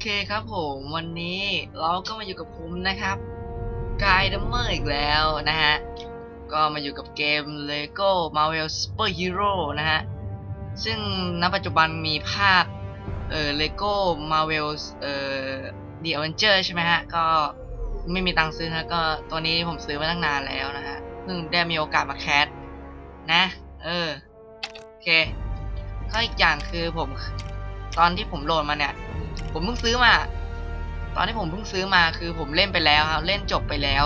เคครับผมวันนี้เราก็มาอยู่กับผมนะครับกายดัมเมอร์อีกแล้วนะฮะ ก็มาอยู่กับเกม LEGO Marvel Super Hero นะฮะ ซึ่งณปัจจุบันมีภาคเอ่อ LEGO Marvel เอ่อ The Avenger ใช่ไหมฮะ ก็ไม่มีตังค์ซื้อนะก็ตัวนี้ผมซื้อมาตั้งนานแล้วนะฮะ เพิ่งได้มีโอกาสมาแคสนะ เออ โอเคก็อีกอย่างคือผมตอนที่ผมโหลดมาเนี่ย ผมเพิ่งซื้อมา ตอนที่ผมเพิ่งซื้อมาคือผมเล่นไปแล้วครับ เล่นจบไปแล้ว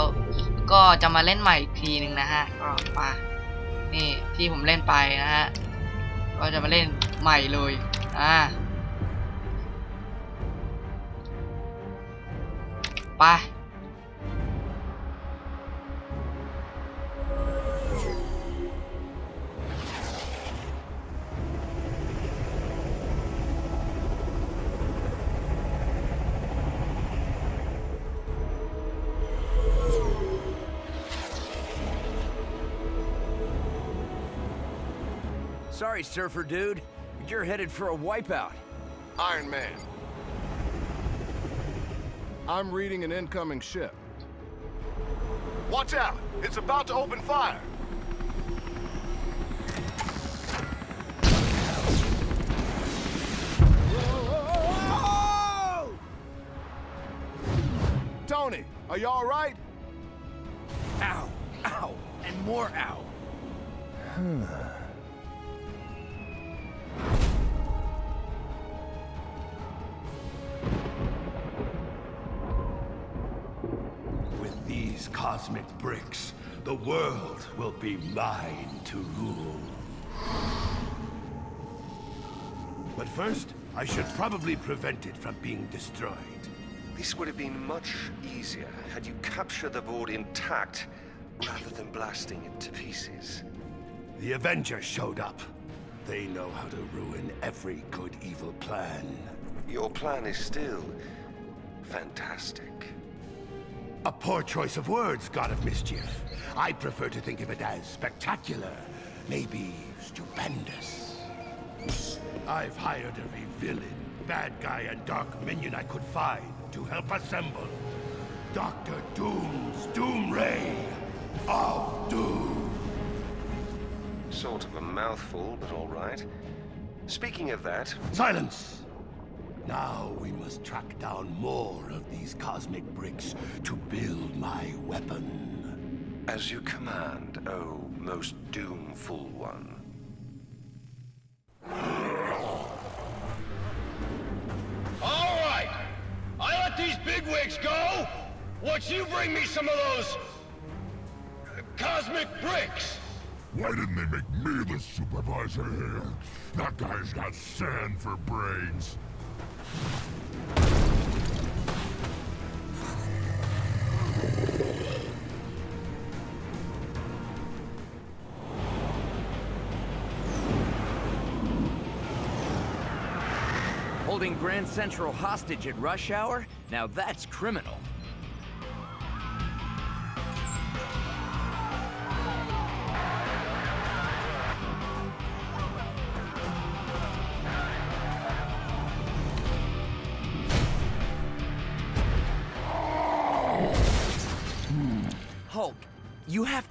ก็จะมาเล่นใหม่อีกทีหนึ่งนะฮะ ก็มานี่ที่ผมเล่นไปนะฮะ ก็จะมาเล่นใหม่เลย อ่าไป Sorry, surfer dude. but You're headed for a wipeout. Iron Man. I'm reading an incoming ship. Watch out! It's about to open fire! Tony, are you all right? Ow, ow, and more ow. Hmm. The world will be mine to rule. But first, I should probably prevent it from being destroyed. This would have been much easier had you captured the board intact rather than blasting it to pieces. The Avengers showed up. They know how to ruin every good evil plan. Your plan is still fantastic. A poor choice of words, God of Mischief. I prefer to think of it as spectacular, maybe stupendous. I've hired every villain, bad guy, and dark minion I could find to help assemble Doctor Doom's Doom Ray of Doom. Sort of a mouthful, but all right. Speaking of that, Silence! Now we must track down more of these cosmic bricks to build my weapon. as you command, oh most doomful one. All right. I let these bigwigs go. Once you bring me some of those cosmic bricks. Why didn't they make me the supervisor here? That guy's got sand for brains. Holding Grand Central hostage at rush hour? Now that's criminal.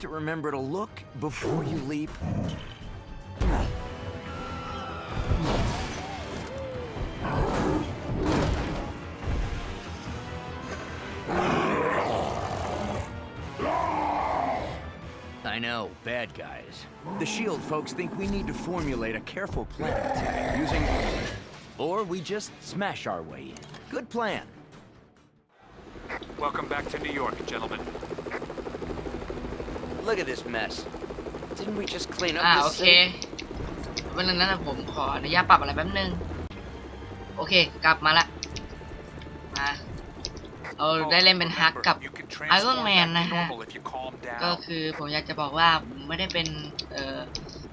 to remember to look before you leap. I know, bad guys. The S.H.I.E.L.D. folks think we need to formulate a careful plan attack using... Or we just smash our way in. Good plan. Welcome back to New York, gentlemen. Look at this mess. Didn't we just clean up อ่า this โอเค city? วันนึงนั้นนะผมขออนุญาตปรับอะไรแป๊บนึง โอเค กลับมาละ มาเราได้เล่นเป็นฮักกับ You can Iron transform Man back to นะฮะ normal if you calm ก็ down. คือผมอยากจะบอกว่าผมไม่ได้เป็นเอ่อ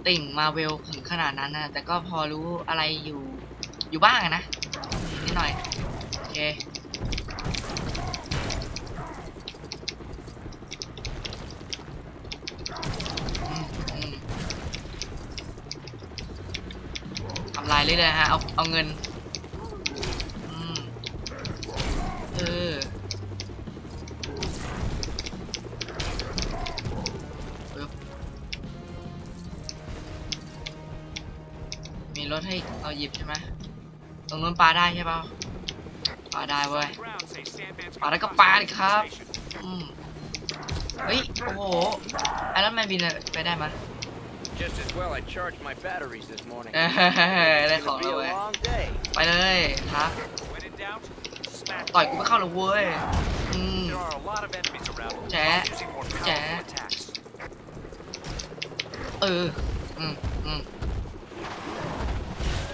ติ่งมาเวลถึงขนาดนั้นนะแต่ก็พอรู้อะไรอยู่อยู่บ้างอะนะนิดหน่อย โอเค อืมอืม ทำลายเรื่อยฮะ เอาเอาเงินอืมเออมีรถให้เราหยิบใช่ไหมตรงนู้นปลาได้ใช่ป่ะปลาได้เว้ยปลาแล้วก็ปลาดิครับ อืมเฮ้ย โอ้โหไอ้รอนแมนบินไปได้มั้ย Just as well I charged my batteries this morning. เออได้ของ It'll แล้ว be เว้ย a long day. ไปเลยทัก When in doubt, smash. ต่อยกูไม่เข้าหรอกเว้ย อืม There are a lot of enemies around. Jack. I'm using more Jack. powerful attacks. เออ อืมอืม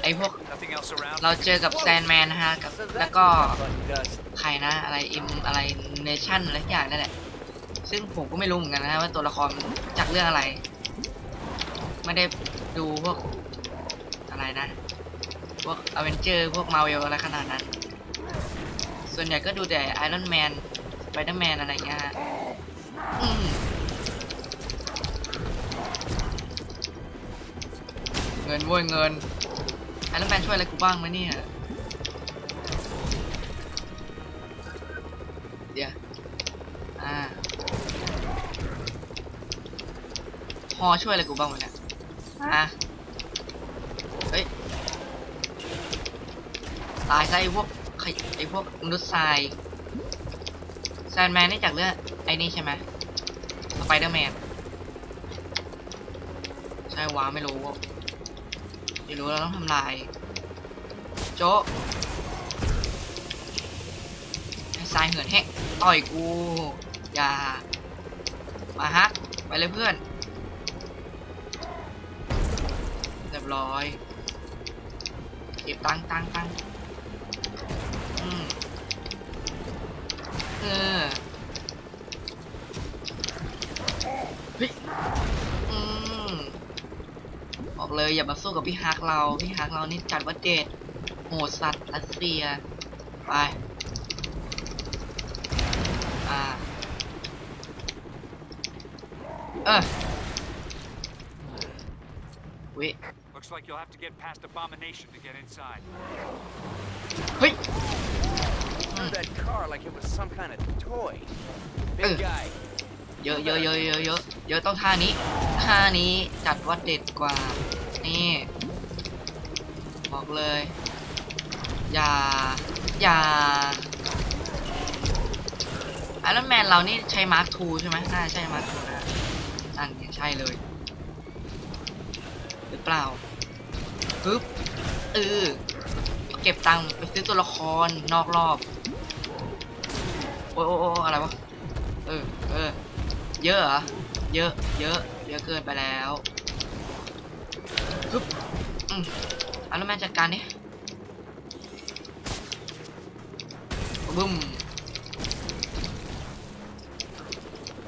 ไอพวก Nothing else around. เราเจอกับแซนแมนนะฮะกับ So แล้ว that's ก็ what the button does. ใครนะอะไรอิมอะไรเนชั่นอะไรสักอย่างนั่นแหละ ซึ่งผมก็ไม่รู้เหมือนกันนะว่าตัวละครมันจากเรื่องอะไร ไม่ได้ดูพวกอะไรนะ พวกอเวนเจอร์พวกมาเวลอะไรขนาดนั้น ส่วนใหญ่ก็ดูแต่ไอรอนแมนไปเดอร์แมนอะไรเงี้ยอืมเงินเว้ยเงินไอรอนแมนช่วยอะไรกูบ้างไหมเนี่ย เดี๋ยว อ่า พอช่วยอะไรกูบ้างวะเนี่ย อะเฮ้ยตายซะไอ้พวกไอ้พวกมนุษย์ทรายแซนแมนนี่จากเรื่องไอ้นี่ใช่ไหมสไปเดอร์แมนใช่วะไม่รู้ไม่รู้เราต้องทำลาย โจ๊ะไอ้ทรายเหินแหกต่อยกู อย่า มาฮักไปเลยเพื่อน เรียบร้อยเก็บตังตังตังอืมเออเฮ้ยอืมบอกเลยอย่ามาสู้กับพี่ฮักเรา พี่ฮักเรานี่จัดว่าเด็ดโหดสัตว์รัสเซีย ไป อ่า เออวิ Looks like you'll have to get past Abomination to get inside. เฮ้ย Drove that car like it was some kind of toy. Uh. Big guy. เยอะเยอะเยอะเยอะเยอะเยอะต้องท่านี้ท่านี้จัดว่าเด็ดกว่า นี่ บอกเลย อย่า อย่าไอรอนแมนเรานี่ใช้มาร์คทูใช่ไหมน่าจะใช่มาร์คทูนะนั่นไงใช่เลย หรือเปล่า ปึ๊บเออเก็บตังค์ไปซื้อตัวละครนอกรอบ โอ้ยโอ้ยโอ้ยอะไรวะ เออเออเยอะเหรอ เยอะ เยอะ เยอะเกินไปแล้วปึ๊บอืมเอาแล้วแม่จัดการนี่บึ้ม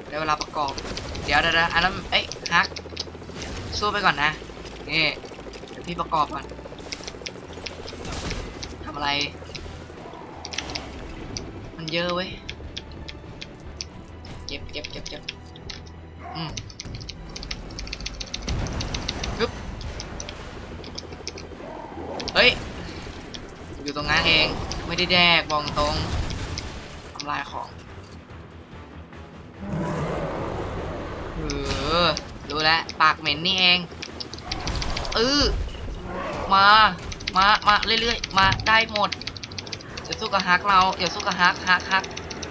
ได้เวลาประกอบ เดี๋ยวเดี๋ยวเดี๋ยวอันนั้นเอ้ยฮักสู้ไปก่อนนะนี่เดี๋ยว พี่ประกอบก่อนทำอะไร มันเยอะเว้ย เก็บเก็บเก็บเก็บอืมปึ๊บเฮ้ย อยู่ตรงนั้นเอง ไม่ได้แดกบอกตรงทำลายของเออรู้แล้ว ปากเหม็นนี่เองเออ มา มา มาเรื่อยๆ มาได้หมดอย่าสู้กับฮักเราอย่าสู้กับฮักฮักฮัก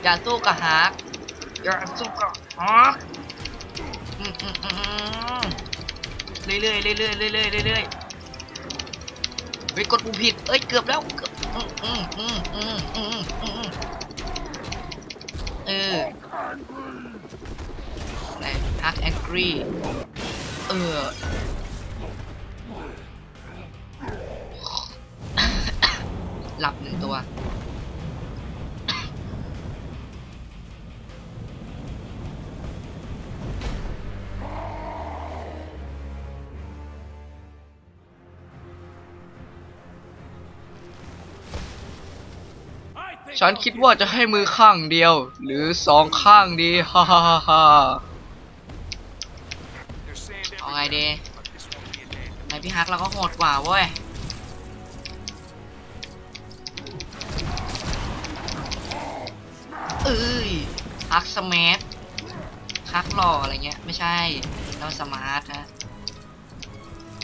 อย่าสู้กับฮักอย่าสู้กับฮักเรื่อยๆเรื่อยๆเรื่อยๆเรื่อยๆเฮ้ยกดปุ่มผิดเอ้ยเกือบแล้วเกือบอืมอืมอืมอืมอืมเออไหนฮักแองกี้เออ ฉันคิดว่าจะให้มือข้างเดียว หรือสองข้างดี ฮ่าฮ่าฮ่าเอาไงดี but this won't be a day. ในพี่ฮักเราก็โหดกว่าเว้ย เอ้ยฮักสมาร์ทฮักหล่ออะไรเงี้ย ไม่ใช่เราสมาร์ทนะ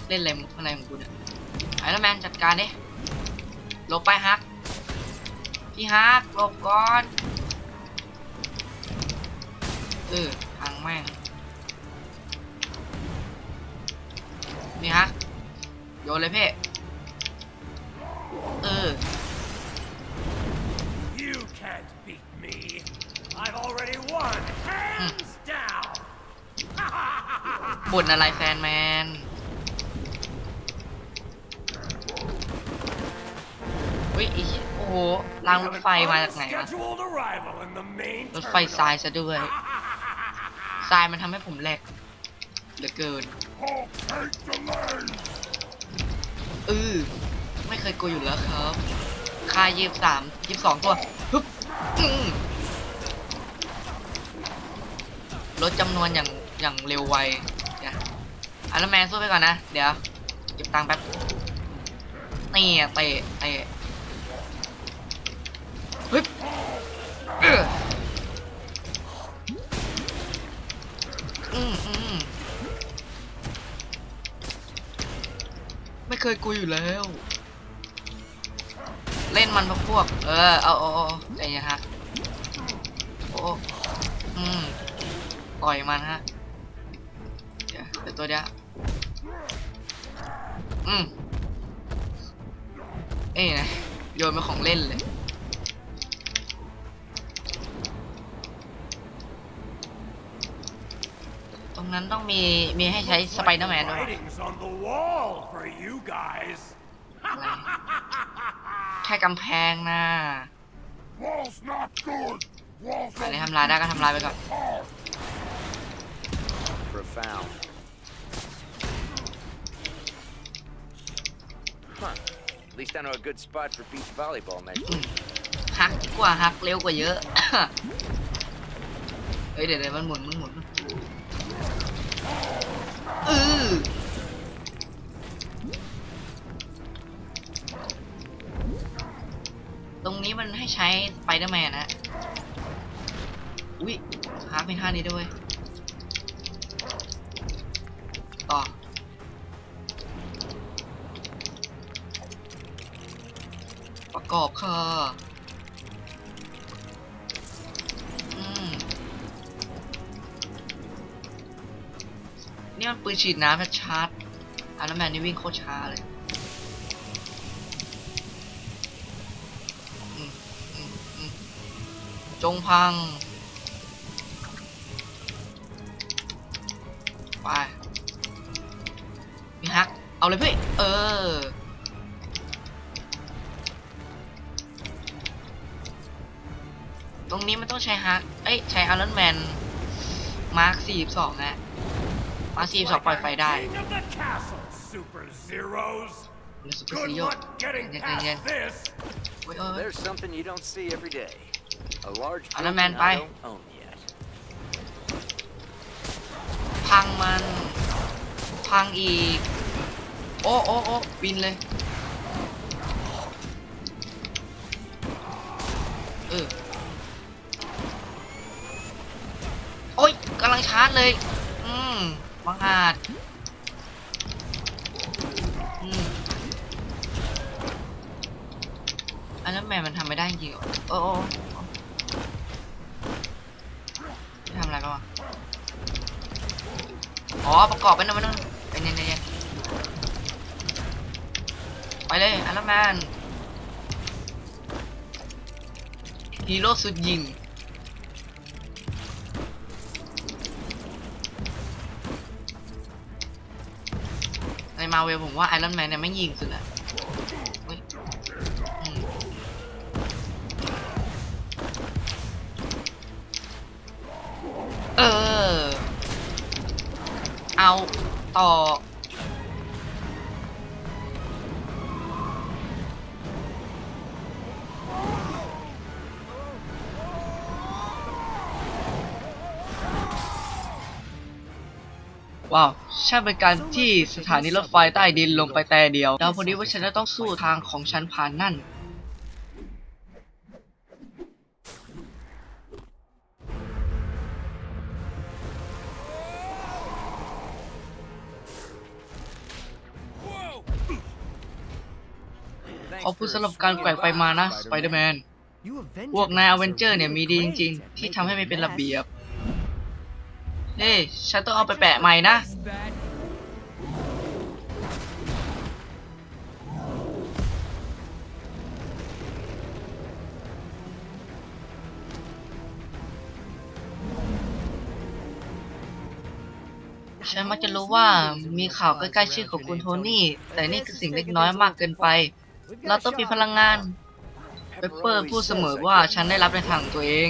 เล่นอะไรมุกอะไรของกูเนี่ยไอรอนแมนจัดการดิลบไปฮัก พี่ฮักหลบก่อน เออพังแม่งนี่ฮะโยนเลยเพ่เออ You can't beat me. I've already won, hands down. บ่นอะไรแฟนแมนเฮ้ยอี โอ้โหรางรถไฟมาจากไหนวะ Scheduled arrival in the main รถไฟทรายซะด้วย ทรายมันทำให้ผมแหลกเหลือเกิน Hulk hate delays! เออไม่เคยกลัวอยู่แล้วครับ ค่ายี่สามยี่สองตัวฮึบอืมลดจำนวนอย่างอย่างเร็วไวเดี๋ยวอัลแมนสู้ไปก่อนนะ เดี๋ยวเก็บตังค์แป๊บนี่อะเตะเตะ ฮึบอืมอืมไม่เคยกลัวอยู่แล้ว เล่นมันพวกพวก เออ เอาเอาเอาใจเย็นฮะโอ้อืมต่อยมันฮะ เดี๋ยวเดี๋ยวตัวเดียวอืมเอ้ยนะโยนเป็นของเล่นเลย นั้นต้องมีมีให้ใช้สไปเดอร์แมนด้วย Writing's on the wall for you guys. แค่กำแพงนะ Wall's not good! Wall's อันนี้ทำลายได้ก็ทำลายไปก่อน hard! Profound. Huh. At least I know a good spot for beach volleyball next อืม week. ฮักกว่าฮักเร็วกว่าเยอะ เฮ้ยเดี๋ยวเดี๋ยวมันหมุนมันหมุน เออตรงนี้มันให้ใช้สไปเดอร์แมนนะอุ้ยฮักเป็นท่านี้ด้วย ต่อ ประกอบค่ะ นี่มันปืนฉีดน้ำชัดๆอันนั้นแมนนี่วิ่งโคตรช้าเลยจงพัง ไป มีฮัก เอาเลยพี่ เออ ตรงนี้มันต้องใช้ฮัก เอ้ย ใช้อารอนแมน มาร์ค42นะ มาร์ค42ปล่อยไฟได้ King of the castle, Super Zeros. หรือสุปเปอร์ Good ซีโย luck getting เย็น past เย็น this. โอ้ยโอ้ย There's something you don't see every day. A large Iron building Man, I bye. don't own yet. พังมัน พังอีก โอ้โอ้โอ้บินเลย อาจอืมอันนั้นแมนมันทำไม่ได้จริงๆเหรอโอ้โอ้ทำอะไรกันวะอ๋อ ประกอบไปหนะมันนึงเป็นยังไงนไปเลยไอรอนแมนฮีโร่สุดยิง มาเวลผมว่าไอรอนแมนเนี่ยไม่ยิงสุด ว้าวช่เป็นการที่สถานีรถไฟใต้ดินลงไปแต่เดียวแล้วพอดีว่าฉันจะต้องสู้ทางของฉันผ่านนั่น ขอบคุณสำหรับการแกว่งไปมานะ สไปเดอร์แมน พวกนายอเวนเจอร์เนี่ยมีดีจริง ๆ ที่ทำให้ไมันเป็นระเบียบ เฮ้ยฉันต้องเอาไปแปะใหม่นะ ฉันมักจะรู้ว่ามีข่าวใกล้ๆชื่อของคุณโทนี่ แต่นี่คือสิ่งเล็กน้อยมากเกินไป เราต้องมีพลังงานเปเปอร์พูดเสมอว่าฉันได้รับในทางของตัวเอง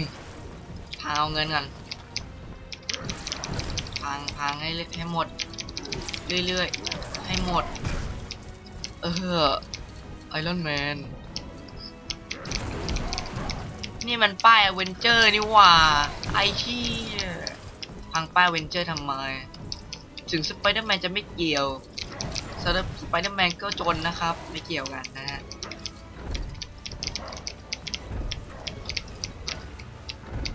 พาเอาเงินกัน พังพังให้เล็กให้หมด เรื่อยๆ ให้หมด เออไอรอนแมน นี่มันป้ายอเวนเจอร์นี่หว่า ไอที่พังป้ายอเวนเจอร์ทำไม ถึงสไปเดอร์แมนจะไม่เกี่ยวสไปเดอร์แมนก็จนนะครับ ไม่เกี่ยวกันนะฮะ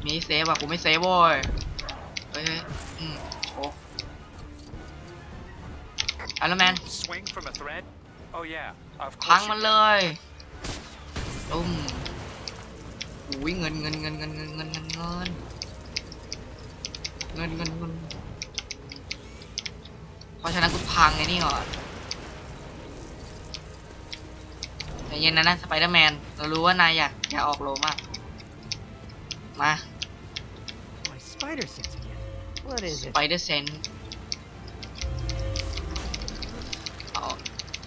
มีเซฟอะกูไม่เซฟโว้ยเฮ้ยเฮ้ยอืม ไอรอนแมน Swing from a thread? Oh yeah, of พัง course. มัน you เลยตุ้มอุ้ยเงินเงินเงินเงินเงินเงินเงินเงินเงินเงินเงินเพราะฉะนั้นกูพังไอ้นี่ก่อนใจเย็นนะนะสไปเดอร์แมนเรารู้ว่านายอยากอยากออกโลมาก มา My spider sense again. What is ส it? ไปเดอร์เซน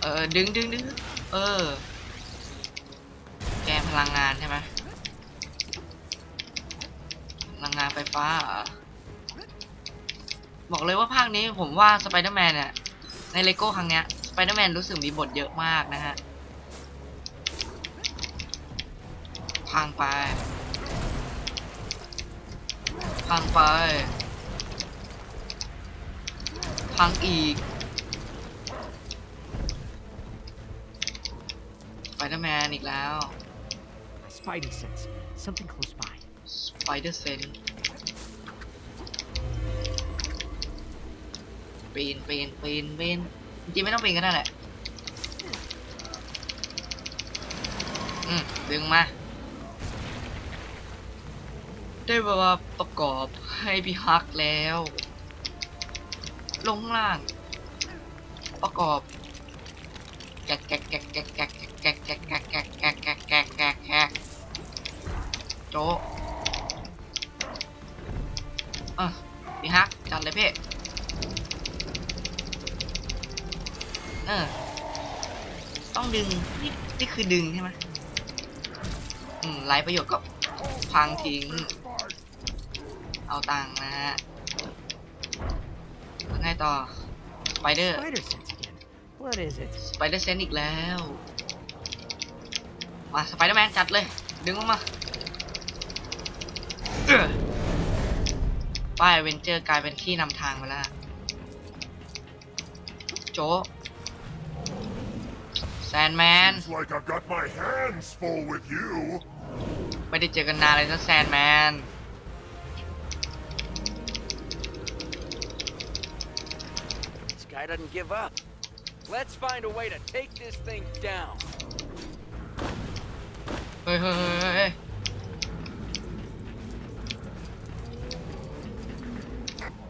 เออดึงดึงดึงเออ แกพลังงานใช่ไหมพลังงานไฟฟ้าเหรอบอกเลยว่าภาคนี้ผมว่าสไปเดอร์แมนเนี่ยในเลโก้ครั้งเนี้ยสไปเดอร์แมนรู้สึกมีบทเยอะมากนะฮะพังไปพังไปพังอีก ส ไปเดอร์แมนอีกแล้ว My spidey sense. Something close by. สไปเดอร์เซนปีนปีนปีนปีนจริงๆไม่ต้องปีนก็ได้แหละ อืม ดึงมา ได้เวลาประกอบให้พี่ฮักแล้ว ลงข้างล่าง ประกอบ แกะแกะแกะแกะแกะแกะ แกะแกะแกะแกะแกะแกะแกะแกะโจ๊ะอะพี่ฮักจัดเลยพี่เออ ต้องดึง นี่ นี่คือดึงใช่ไหมอืมไรประโยชน์ก็พังทิ้ง เอาตังค์นะฮะแล้วไงต่อ สไปเดอร์ Spider sense again. What is it? สไปเดอร์เซนอีกแล้ว มาสไปเดอร์แมนจัดเลย ดึงออกมาเอื้อป้ายเวนเจอร์กลายเป็นที่นำทางไปแล้วโจแซนแมน Seems like I've got my hands full with you. ไม่ได้เจอกันนานเลยนะแซนแมน This guy doesn't give up. Let's find a way to take this thing down. เฮ้ยเฮ้ยเฮ้ยเฮ้ย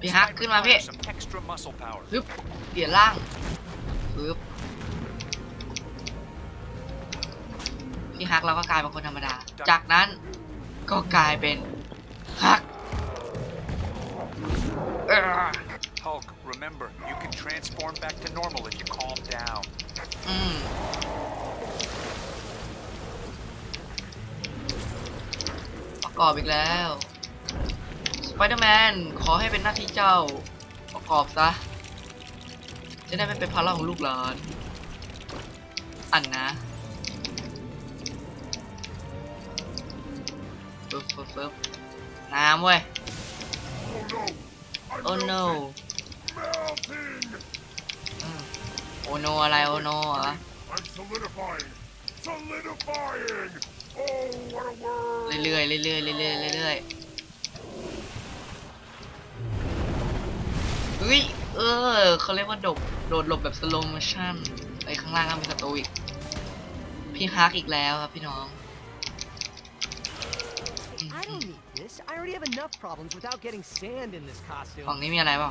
พี่ฮัก Might ขึ้นมาพี่ require some extra muscle power. ฮึบเปลี่ยนร่างฮึบพี่ฮักเราก็กลายเป็นคนธรรมดา จากนั้นก็กลายเป็นฮักเอ้อ Hulk, remember, you can transform back to normal if you calm down. อืมประก อบอีกแล้วสไปเดอร์แมนขอให้เป็นหน้าที่เจ้าประกอบซะ จะได้ไม่เป็นภาระของลูกหลานอันนะฟึบฟึบฟึบน้ำเว้ย Oh no! I'm Oh no โอโนอะไรโอโนอ I'm solidifying! Solidifying! Oh, what a word! เรื่อยๆเรื่อยๆเรื่อยๆเรื่อยๆเฮ้ยเออเขาเรียกว่าโดดโดดหลบแบบสโล w m o ชั่นไอ้ข้างล่างก็มีศัตรูอีก พี่ฮักอีกแล้วครับพี่น้อง I don't need this. I already have enough problems without getting sand in this ฝั่ง costume. นี้มีอะไรเปล่า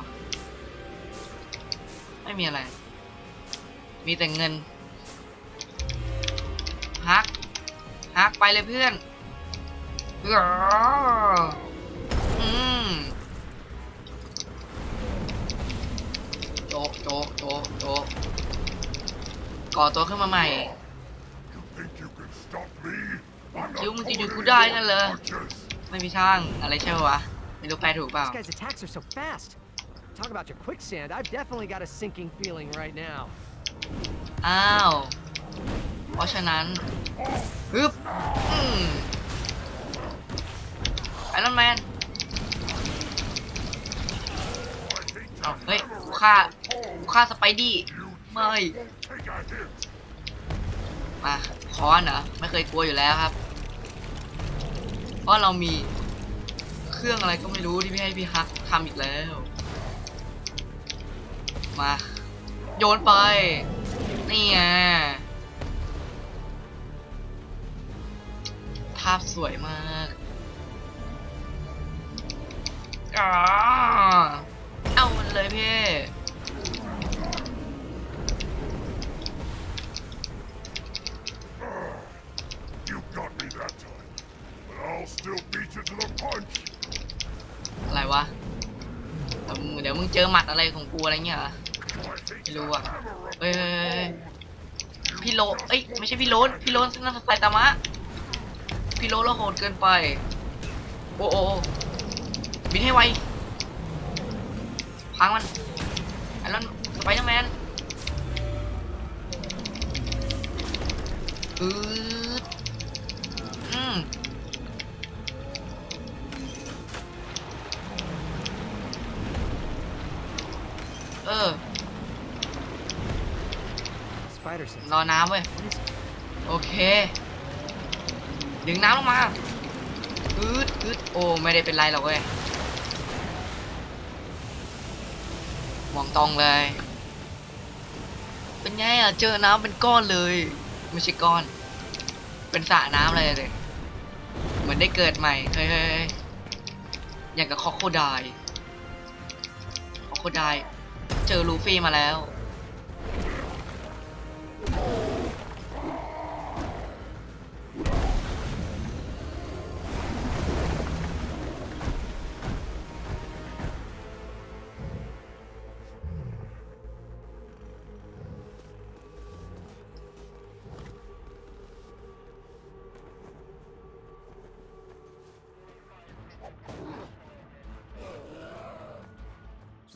ไม่มีอะไร มีแต่เงินฮัก ฮักไปเลยเพื่อนอ้าวอืมโจะโจะโจะโจะก่อตัวขึ้นมาใหม่ Think you can stop me? I'm คิด not ว่ามึงจะหยุด going กูได้นั่นเหรอ torches! ไม่มีช่างอะไรใช่ปะวะไม่รู้แปลถูกเปล่า This guy's attacks are so fast. Talk about your quicksand. I've definitely got a sinking feeling right now. อ้าวเพราะฉะนั้น ฮึบไอรอนแมนเอาเฮ้ยฆ่าฆ่าสไปดี้ไม่มาคอนเหรอไม่เคยกลัวอยู่แล้วครับ เพราะเรามีเครื่องอะไรก็ไม่รู้ที่พี่ให้พี่ฮักทำอีกแล้ว มา โยนไป นี่ไงาพสวยมากอ่าเอามันเลยพี่ You got me that time. But I'll still beat you to the punch! อะไรวะเดี๋ยวมึงเดี๋ยวมึงเจอหมัดอะไรของกูอะไรเงี้ยเหรอ I think ไม่รู้อะเอ้ยเอ้ยเอ้ยพี่โลเอ้ยไม่ใช่พี่โลนพี่โลนนั่นไซตามะ พี่โลนเราโหดเกินไปโอ้โอ้โอ้บินให้ไวพังมันไอ้นั่นสไปเดอร์แมนอืดอืมเออ Spider sense. รอน้ำเว้ย What is it? โอเค ดึงน้ำลงมาอืดอืดโอ้ไม่ได้เป็นไรหรอกเว้ยมองตรงเลย เป็นไงอะเจอน้ำเป็นก้อนเลย ไม่ใช่ก้อน เป็นสระน้ำเลยเลย เหมือนได้เกิดใหม่เฮ้ยเฮ้ยเฮ้ยอย่างกับคอโคไดคอโคไดเจอลูฟี่มาแล้ว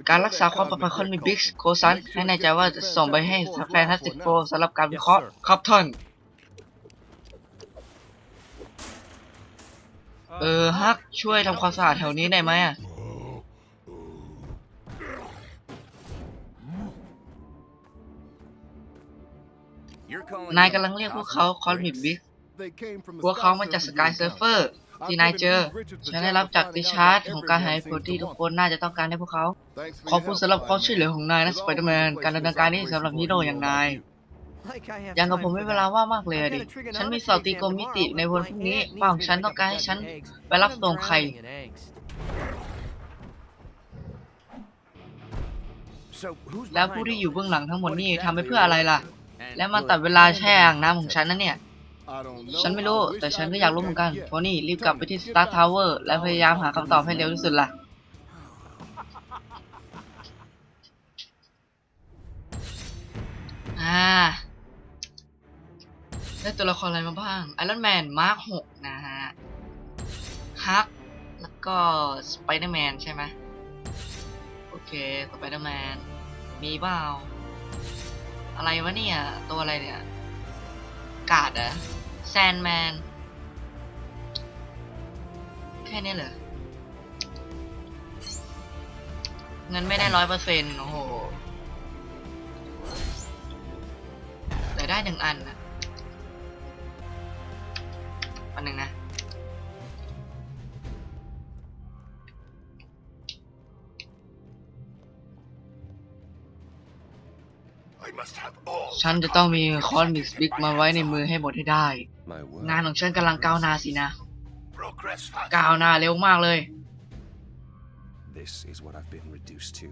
การรักษาความปลอดภัยของมิบิ๊กโคซันให้แน่ใจว่าจะส่งไปให้แฟนทัสติกโฟสำหรับการวิเคราะห์ครับท่าน เออฮักช่วยทำความสะอาดแถวนี้ได้ไหมอะนายกำลังเรียกพวกเขาคอนมิบิ๊กพวกเขามาจากสกายเซิร์ฟเฟอร์ ที่นายเจอ ฉันได้รับจากดิชาร์ดของการหายผลที่ทุกคนน่าจะต้องการให้พวกเขา Thanks for ขอบ your คุณ help, สำหรับความช่วยเหลือ Spider-Man. ของนายนะสไปเดอร์แมน การดำเนินการนี้สำหรับฮีโร่อย่างนาย Like I have ยังกับ time ผม for ไม่เวลา that. ว่างมากเลยอะ I've ดิ got a trigonometry ฉันมีสอบตีกลมมิติในวันพรุ่งนี้ exam ป้า tomorrow. ของฉัน My ต้องการ aunt ให้ needs ฉัน me to pick up ไปรับ eggs. ส่งไข่ I'm drowning in angst. So who's แล้ว behind ผู้ที่ all อยู่เบื้องหลังทั้งหมด What นี่ exactly ทำไปเพื่ออะไรล่ะ And และมา will ตัด it เวลา ever แช่อ่างน้ำของ happen? ฉันนะเนี่ย I don't know. ฉันไม่รู้ แต่ฉันก็อยากรู้เหมือนกันโทนี่รีบกลับไปที่ Tony, Star get back. Tower และพยายามหาคำตอบให้เร็วที่สุดล่ะ อ่า ได้ตัวละครอะไรมาบ้างไอรอนแมนมาร์คหกนะฮะฮักแล้วก็สไปเดอร์แมนใช่ไหมโอเคสไปเดอร์แมนมีเปล่าอะไรวะเนี่ย ตัวอะไรเนี่ย กาดอะ แซนแมน แค่นี้เหรอ เงินไม่ได้ร้อยเปอร์เซ็นต์โอ้โห แต่ได้หนึ่งอันนะอันหนึ่งนะ I must have all ฉันจะต้องมีคอนมิกส์บิ๊กมาไว้ในมือให้หมดให้ได้ My word. งานของฉันกำลังก้าวหน้าสินะ progress fast. ก้าวหน้าเร็วมากเลย This is what I've been reduced to,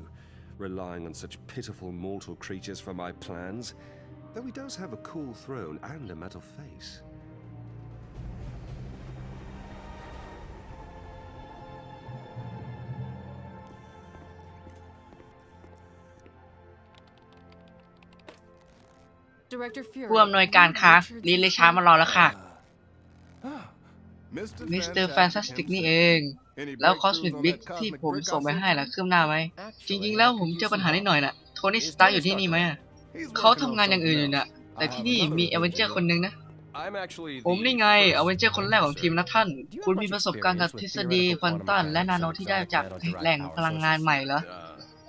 relying on such pitiful mortal creatures for my plans. Though he does have a cool throne and a metal face. ผู้อำนวยการคะลีนเลชาร์ดมารอแล้วค่ะ มิสเตอร์แฟนตาสติกนี่เอง แล้วคอสมิ c บิ๊กที่ผมส่งไปให้ล่ะคืบหน้าไหม จริง ๆ แล้วผมเจอปัญหานิดหน่อยน่ะ โทนี่สตาร์อยู่ที่นี่ไหมอะเขาทำงานอย่างอื่นอยู่น่ะ แต่ที่นี่มีเอเวนเจอร์คนหนึ่งนะ I'm actually ผมนี่ไงเอเวนเจอร์คนแรกของทีมนะท่าน คุณมีประสบการณ์กับทฤษฎีควอนตัมและนาโนที่ได้จากแหล่งพลังงานใหม่เหรอ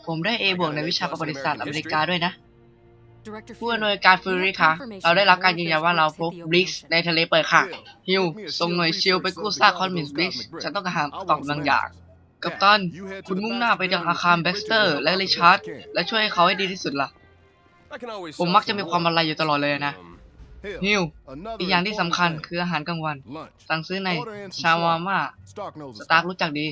ผมได้ A บวกในวิชาประวัติศาสตร์อเมริกาด้วยนะ ผู้อำนวยการฟูริคะเราได้รับการยืนยันว่าเราพบบลิกในทะเลเปิดค่ะ ฮิวส่งหน่วยชิลไปกู้ซากคอนมิสบลิกฉันต้องการหาคำตอบบางอย่าง กัปตัน คุณมุ่งหน้าไปยังอาคารแบ็กสเตอร์และริชาร์ดและช่วยให้เขาให้ดีที่สุดล่ะ I can always ผมมักจะมีความอะไรอยู่ตลอดเลยนะ ฮิว อีกอย่างที่สำคัญคืออาหารกลางวัน สั่งซื้อในชาวาม่า สตาร์ครู้จักดี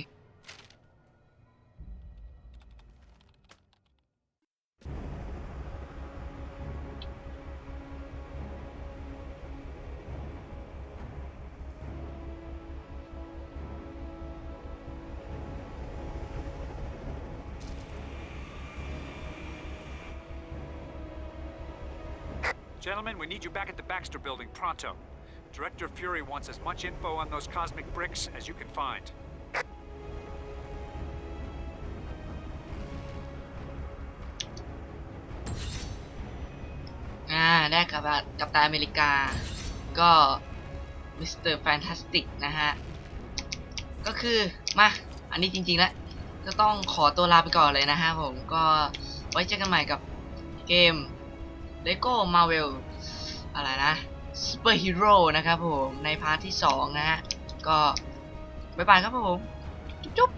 Gentlemen, we need you back at the Baxter building pronto. Director Fury wants as much info on those cosmic bricks as you can find. อ่าได้กับกับตาอเมริกา ก็มิสเตอร์แฟนตาสติกนะฮะ ก็คือมาอันนี้จริงๆแล้ว ก็ต้องขอตัวลาไปก่อนเลยนะฮะผมก็ไว้เจอกันใหม่กับเกม เลโก้มาเวลอะไรนะซูเปอร์ฮีโร่นะครับผม ในพาร์ทที่ 2 นะฮะ ก็ บ๊ายบายครับผม จุ๊บ